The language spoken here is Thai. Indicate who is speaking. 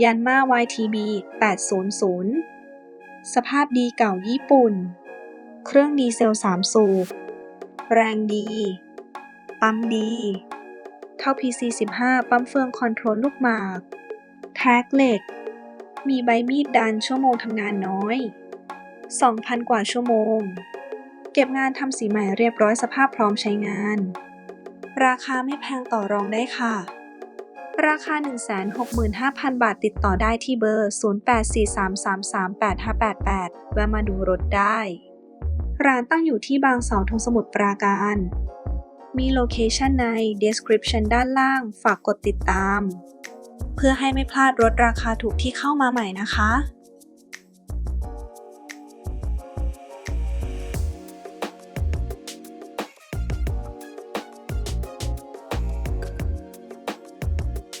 Speaker 1: ยันมา YTB 800 สภาพดีเก่าญี่ปุ่น เครื่องดีเซล 3 สูบ แรงดี ปั๊มดีเท่า PC15 ปั๊มเฟืองคอนโทรลลูกหมาก แท็กเหล็ก มีใบมีดดันชั่วโมงทำงานน้อย 2,000 กว่าชั่วโมง เก็บงานทำสีใหม่เรียบร้อยสภาพพร้อมใช้งาน ราคาไม่แพงต่อรองได้ค่ะ ราคา 165,000 บาทติดต่อได้ที่เบอร์ 0843338588 แวะมาดูรถได้ ร้านตั้งอยู่ที่บางเสาธงสมุทรปราการ มีโลเคชันใน description ด้านล่าง ฝากกดติดตาม เพื่อให้ไม่พลาดรถราคาถูกที่เข้ามาใหม่นะคะ